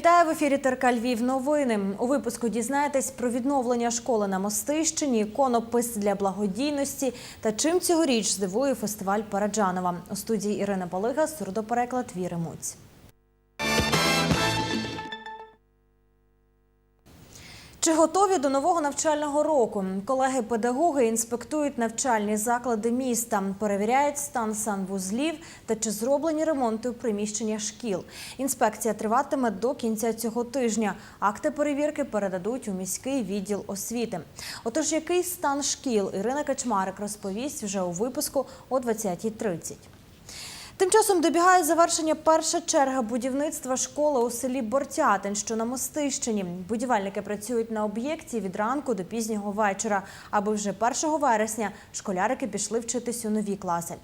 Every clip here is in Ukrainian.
Вітаю в ефірі Терка Львів. Новини у випуску дізнаєтесь про відновлення школи на Мостищині, іконопис для благодійності та чим цьогоріч здивує фестиваль Параджанова. У студії Ірина Полига, сурдопереклад Віри Муць. Чи готові до нового навчального року? Колеги-педагоги інспектують навчальні заклади міста, перевіряють стан санвузлів та чи зроблені ремонти у приміщення шкіл. Інспекція триватиме до кінця цього тижня. Акти перевірки передадуть у міський відділ освіти. Отож, який стан шкіл Ірина Качмарик розповість вже у випуску о 20.30. Тим часом добігає завершення перша черга будівництва школи у селі Бортятин, що на Мостищині. Будівельники працюють на об'єкті від ранку до пізнього вечора, аби вже 1 вересня школярики пішли вчитись у нові класи.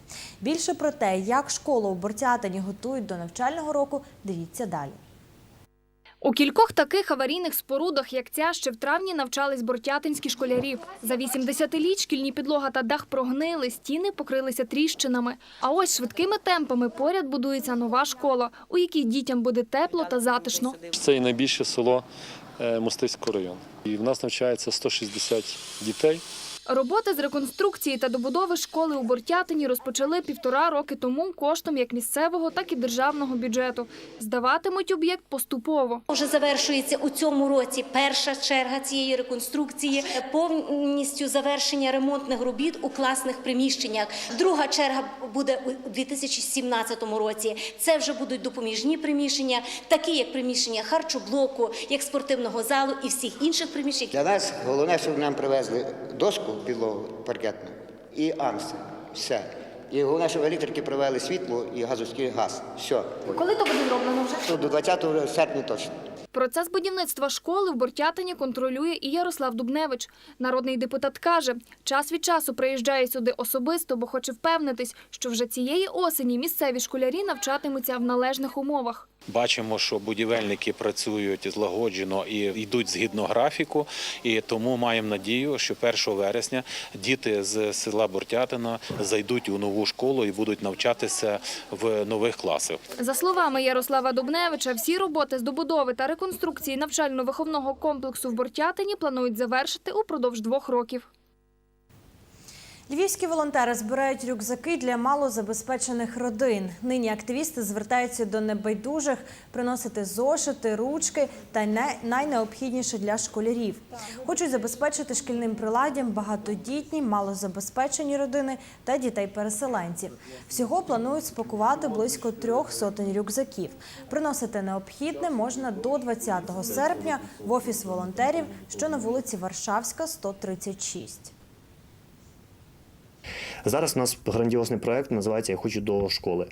Більше про те, як школу у Бортятині готують до навчального року, дивіться далі. У кількох таких аварійних спорудах, як ця, ще в травні навчались бортятинські школярі. За 80 літ шкільні підлога та дах прогнили, стіни покрилися тріщинами. А ось швидкими темпами поряд будується нова школа, у якій дітям буде тепло та затишно. Це і найбільше село е, Мостиського району. І в нас навчається 160 дітей. Роботи з реконструкції та добудови школи у Бортятині розпочали півтора роки тому коштом як місцевого, так і державного бюджету. Здаватимуть об'єкт поступово. Вже завершується у цьому році перша черга цієї реконструкції, повністю завершення ремонтних робіт у класних приміщеннях. Друга черга буде у 2017 році. Це вже будуть допоміжні приміщення, такі як приміщення харчоблоку, як спортивного залу і всіх інших приміщень. Для нас головне, щоб нам привезли доску підлогу паркетне і амси. Все. І головне, щоб електрики провели світло і газовський газ. Все. Коли то буде зроблено вже? До 20 серпня точно. Процес будівництва школи в Бортятині контролює і Ярослав Дубневич. Народний депутат каже, час від часу приїжджає сюди особисто, бо хоче впевнитись, що вже цієї осені місцеві школярі навчатимуться в належних умовах. Бачимо, що будівельники працюють злагоджено і йдуть згідно графіку, і тому маємо надію, що 1 вересня діти з села Бортятина зайдуть у нову школу і будуть навчатися в нових класах. За словами Ярослава Дубневича, всі роботи з добудови та реконструкції навчально-виховного комплексу в Бортятині планують завершити упродовж двох років. Львівські волонтери збирають рюкзаки для малозабезпечених родин. Нині активісти звертаються до небайдужих приносити зошити, ручки та не- найнеобхідніше для школярів. Хочуть забезпечити шкільним приладдям багатодітні, малозабезпечені родини та дітей-переселенців. Всього планують спакувати близько трьох сотень рюкзаків. Приносити необхідне можна до 20 серпня в офіс волонтерів, що на вулиці Варшавська, 136. Зараз у нас грандіозний проект називається Я хочу до школи.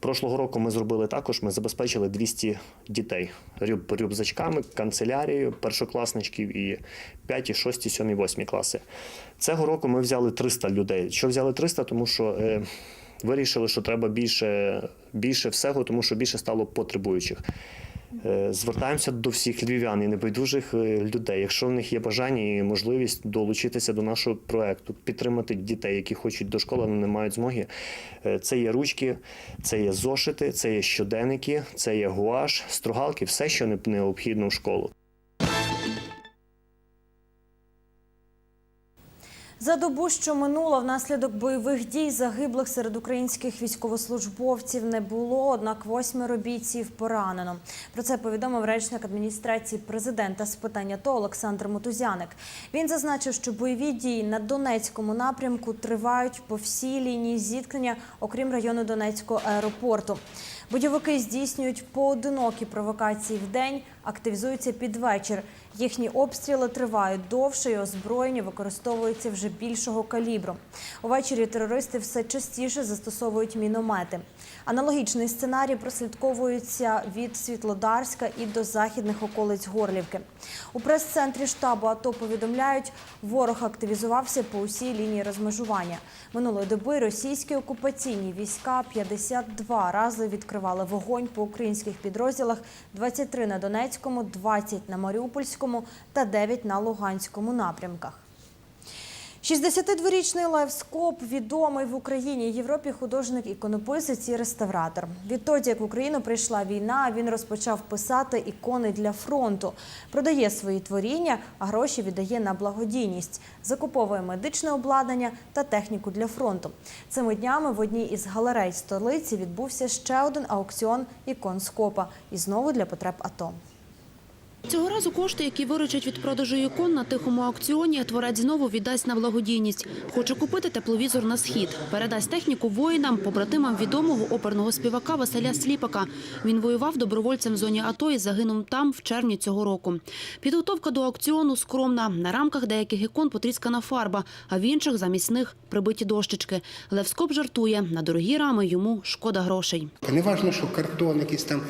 Прошлого року ми зробили також. Ми забезпечили 200 дітей рюкзачками, канцелярією, першокласничків і 5, 6, 7, 8 класи. Цього року ми взяли 300 людей. Що взяли 300? Тому що е, вирішили, що треба більше, більше всього, тому що більше стало потребуючих. Е, Звертаємося до всіх львів'ян і небайдужих е, людей. Якщо в них є бажання і можливість долучитися до нашого проекту, підтримати дітей, які хочуть до школи, але не мають змоги. Е, Це є ручки, це є зошити, це є щоденники, це є гуаш, стругалки, все, що необхідно в школу. За добу, що минула внаслідок бойових дій загиблих серед українських військовослужбовців не було, однак восьмеро бійців поранено. Про це повідомив речник адміністрації президента з питань АТО Олександр Мотузяник. Він зазначив, що бойові дії на Донецькому напрямку тривають по всій лінії зіткнення, окрім району Донецького аеропорту. Бойовики здійснюють поодинокі провокації в день, активізуються під вечір. Їхні обстріли тривають довше і озброєння використовується вже більшого калібру. Увечері терористи все частіше застосовують міномети. Аналогічний сценарій прослідковується від Світлодарська і до західних околиць Горлівки. У прес-центрі штабу АТО повідомляють, ворог активізувався по усій лінії розмежування. Минулої доби російські окупаційні війська 52 рази відкривали вогонь по українських підрозділах, 23 на Донецькому, 20 на Маріупольському та 9 на Луганському напрямках. 62-річний Лев Скоп відомий в Україні Європі художник, іконописець і реставратор. Відтоді, як в Україну прийшла війна, він розпочав писати ікони для фронту, продає свої творіння, а гроші віддає на благодійність, закуповує медичне обладнання та техніку для фронту. Цими днями в одній із галерей столиці відбувся ще один аукціон ікон Скопа і знову для потреб АТО. Цього разу кошти, які виручать від продажу ікон на тихому аукціоні, творець знову віддасть на благодійність. Хоче купити тепловізор на схід. Передасть техніку воїнам, побратимам відомого оперного співака Василя Сліпака. Він воював добровольцем в зоні АТО і загинув там в червні цього року. Підготовка до аукціону скромна. На рамках деяких ікон потріскана фарба, а в інших замість них прибиті дощечки. Левскоп жартує, на дорогі рами йому шкода грошей. Не важно, що картон якийсь там,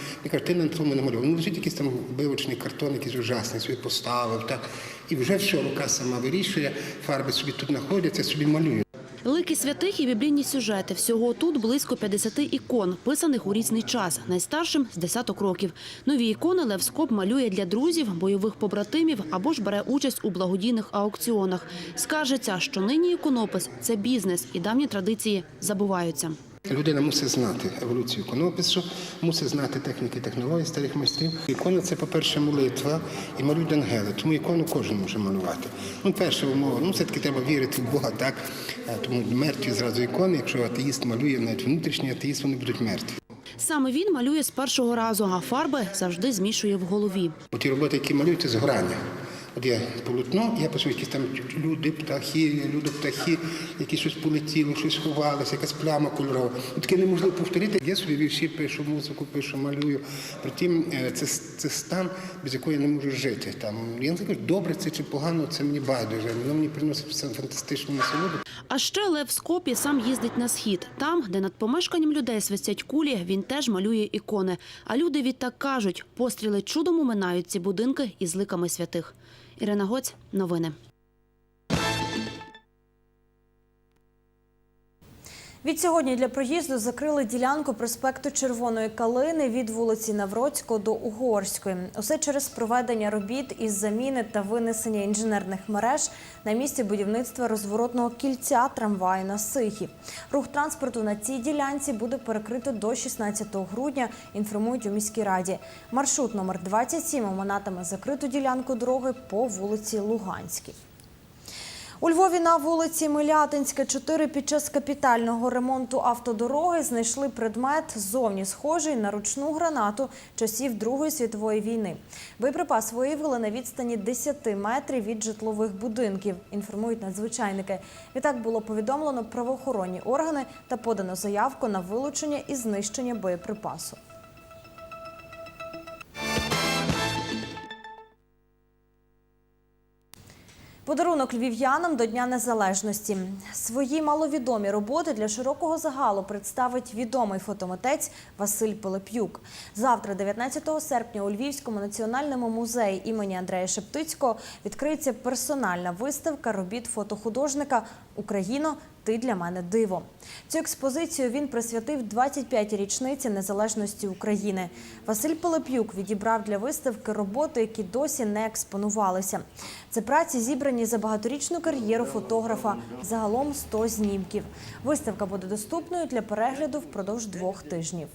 ти на цьому не малював. Ну, лежить якийсь там вивочний картон, якийсь ужасний, собі поставив, так. І вже все, рука сама вирішує, фарби собі тут знаходяться, собі малює. Лики святих і біблійні сюжети. Всього тут близько 50 ікон, писаних у різний час. Найстаршим – з десяток років. Нові ікони Лев Скоп малює для друзів, бойових побратимів або ж бере участь у благодійних аукціонах. Скажеться, що нині іконопис – це бізнес і давні традиції забуваються. Людина мусить знати еволюцію іконопису, мусить знати техніки, технології старих майстрів. Ікона це, по-перше, молитва і малюють ангели, тому ікону кожен може малювати. Ну, перша умова, ну все-таки треба вірити в Бога, так? Тому мертві зразу ікони. Якщо атеїст малює, навіть внутрішній атеїст, вони будуть мертві. Саме він малює з першого разу, а фарби завжди змішує в голові. Ті роботи, які малюють, це згорання. Є полотно, я пишу якісь там люди, птахи, люди, птахи, які щось полетіло, щось ховалося, якась пляма кольорова. Ну, Таке неможливо повторити. Я собі вірші пишу, музику пишу, малюю. Притім, е, це, це стан, без якого я не можу жити. Там, я не знаю, добре це чи погано, це мені байдуже. Воно мені приносить фантастичну насолоду. А ще Лев Скопі сам їздить на схід. Там, де над помешканням людей свистять кулі, він теж малює ікони. А люди відтак кажуть, постріли чудом уминають ці будинки із ликами святих. Ірина Гоць, новини. Від сьогодні для проїзду закрили ділянку проспекту Червоної Калини від вулиці Навроцького до Угорської. Усе через проведення робіт із заміни та винесення інженерних мереж на місці будівництва розворотного кільця трамваю на Сихів. Рух транспорту на цій ділянці буде перекрито до 16 грудня, інформують у міській раді. Маршрут номер 27 оминатиме закриту ділянку дороги по вулиці Луганській. У Львові на вулиці Милятинська 4 під час капітального ремонту автодороги знайшли предмет зовні схожий на ручну гранату часів Другої світової війни. Боєприпас виявили на відстані 10 метрів від житлових будинків, інформують надзвичайники. Відтак було повідомлено правоохоронні органи та подано заявку на вилучення і знищення боєприпасу. Подарунок львів'янам до Дня Незалежності. Свої маловідомі роботи для широкого загалу представить відомий фотомитець Василь Пилип'юк. Завтра, 19 серпня, у Львівському національному музеї імені Андрея Шептицького відкриється персональна виставка робіт фотохудожника Україно. Ти для мене диво. Цю експозицію він присвятив 25-й річниці незалежності України. Василь Пилип'юк відібрав для виставки роботи, які досі не експонувалися. Це праці зібрані за багаторічну кар'єру фотографа. Загалом 100 знімків. Виставка буде доступною для перегляду впродовж двох тижнів.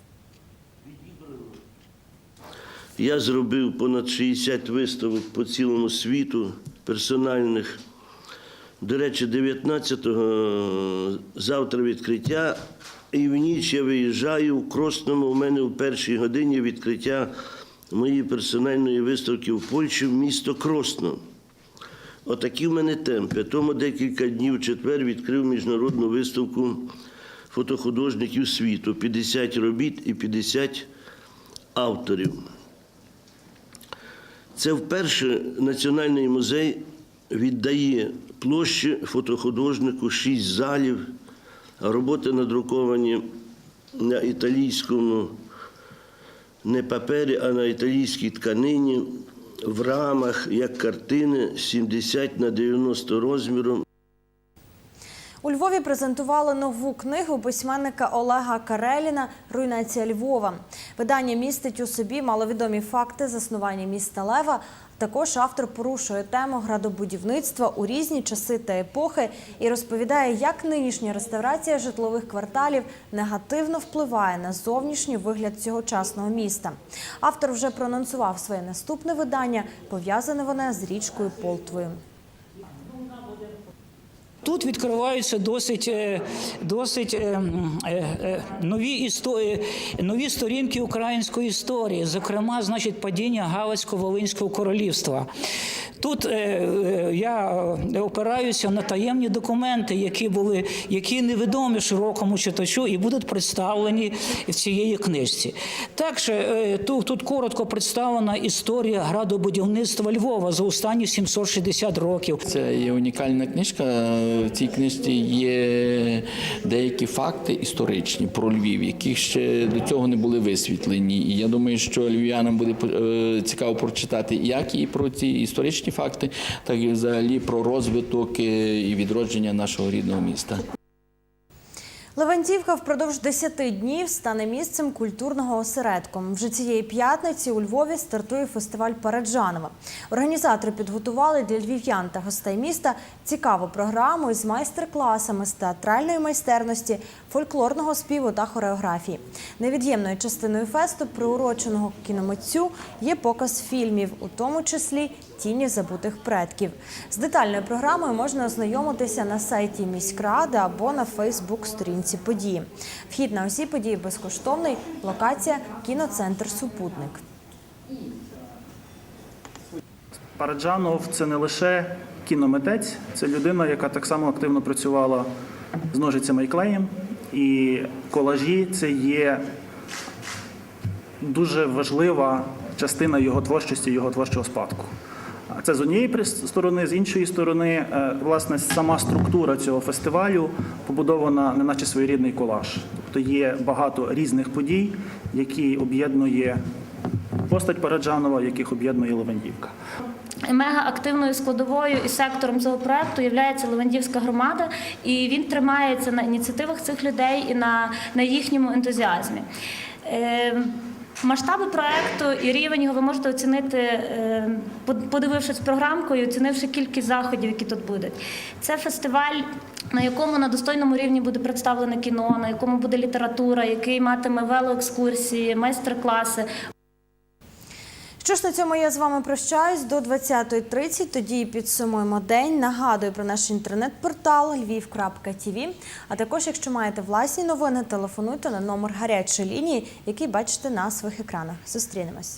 Я зробив понад 60 виставок по цілому світу персональних. До речі, 19-го завтра відкриття, і в ніч я виїжджаю в Кросному. У мене в першій годині відкриття моєї персональної виставки в Польщі в місто Кросно. Отакі в мене темпи. Тому декілька днів в четвер відкрив міжнародну виставку фотохудожників світу. 50 робіт і 50 авторів. Це вперше Національний музей віддає площі фотохудожнику шість залів, роботи надруковані на італійському не папері, а на італійській тканині в рамах як картини 70 на 90 розміром. У Львові презентували нову книгу письменника Олега Кареліна Руйнація Львова. Видання містить у собі маловідомі факти заснування міста Лева Також автор порушує тему градобудівництва у різні часи та епохи і розповідає, як нинішня реставрація житлових кварталів негативно впливає на зовнішній вигляд цьогочасного міста. Автор вже проанонсував своє наступне видання, пов'язане воно з річкою Полтвою. Тут відкриваються досить, е, досить е, е, е, нові, історії, нові сторінки української історії, зокрема, значить, падіння Галицько-Волинського королівства. Тут е, е, я опираюся на таємні документи, які були, які невідомі широкому читачу і будуть представлені в цієї книжці. Також е, тут, тут коротко представлена історія градобудівництва Львова за останні 760 років. Це є унікальна книжка. В цій книжці є деякі факти історичні про Львів, які ще до цього не були висвітлені. І я думаю, що львів'янам буде цікаво прочитати як і про ці історичні факти, так і взагалі про розвиток е, і відродження нашого рідного міста. Левантівка впродовж 10 днів стане місцем культурного осередку. Вже цієї п'ятниці у Львові стартує фестиваль Параджанова. Організатори підготували для львів'ян та гостей міста цікаву програму із майстер-класами з театральної майстерності, фольклорного співу та хореографії. Невід'ємною частиною фесту, приуроченого кіномитцю, є показ фільмів, у тому числі Тіні забутих предків. З детальною програмою можна ознайомитися на сайті міськради або на Фейсбук-сторінці події. Вхід на усі події безкоштовний. Локація кіноцентр Супутник. Параджанов це не лише кіномитець, це людина, яка так само активно працювала з ножицями і клеєм. І колажі це є дуже важлива частина його творчості, його творчого спадку. Це з однієї сторони, з іншої сторони, е, власне, сама структура цього фестивалю побудована неначе своєрідний колаж. Тобто є багато різних подій, які об'єднує постать Параджанова, яких об'єднує Левандівка. Мега активною складовою і сектором цього проекту є Левандівська громада, і він тримається на ініціативах цих людей і на, на їхньому ентузіазмі. Масштаби проекту і рівень його ви можете оцінити, е, подивившись програмку і оцінивши кількість заходів, які тут будуть. Це фестиваль, на якому на достойному рівні буде представлене кіно, на якому буде література, який матиме велоекскурсії, майстер-класи. Що ж на цьому я з вами прощаюсь до 20.30. Тоді підсумуємо день. Нагадую про наш інтернет-портал lviv.tv. А також, якщо маєте власні новини, телефонуйте на номер гарячої лінії, який бачите на своїх екранах. Зустрінемось.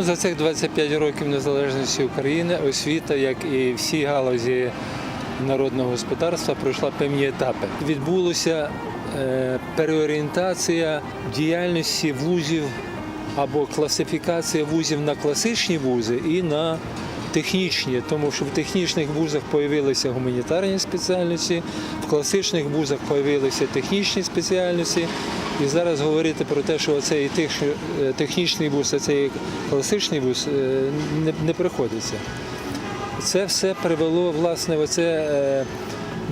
Ну, За цих 25 років незалежності України освіта, як і всі галузі народного господарства, пройшла певні етапи. Відбулася е, переорієнтація діяльності вузів або класифікація вузів на класичні вузи і на технічні, тому що в технічних вузах з'явилися гуманітарні спеціальності, в класичних вузах з'явилися технічні спеціальності. І зараз говорити про те, що цей технічний вуз, а цей класичний вуз е, не, приходиться. Це все привело власне оце е,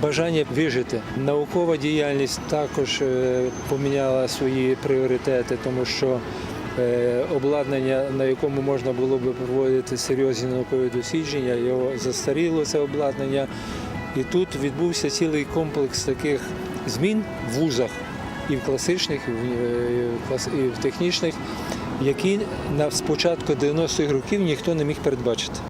бажання вижити. Наукова діяльність також е, поміняла свої пріоритети, тому що е, обладнання, на якому можна було би проводити серйозні наукові дослідження, його застаріло це обладнання. І тут відбувся цілий комплекс таких змін в вузах і в класичних, і в, е, і в технічних, які на спочатку 90-х років ніхто не міг передбачити.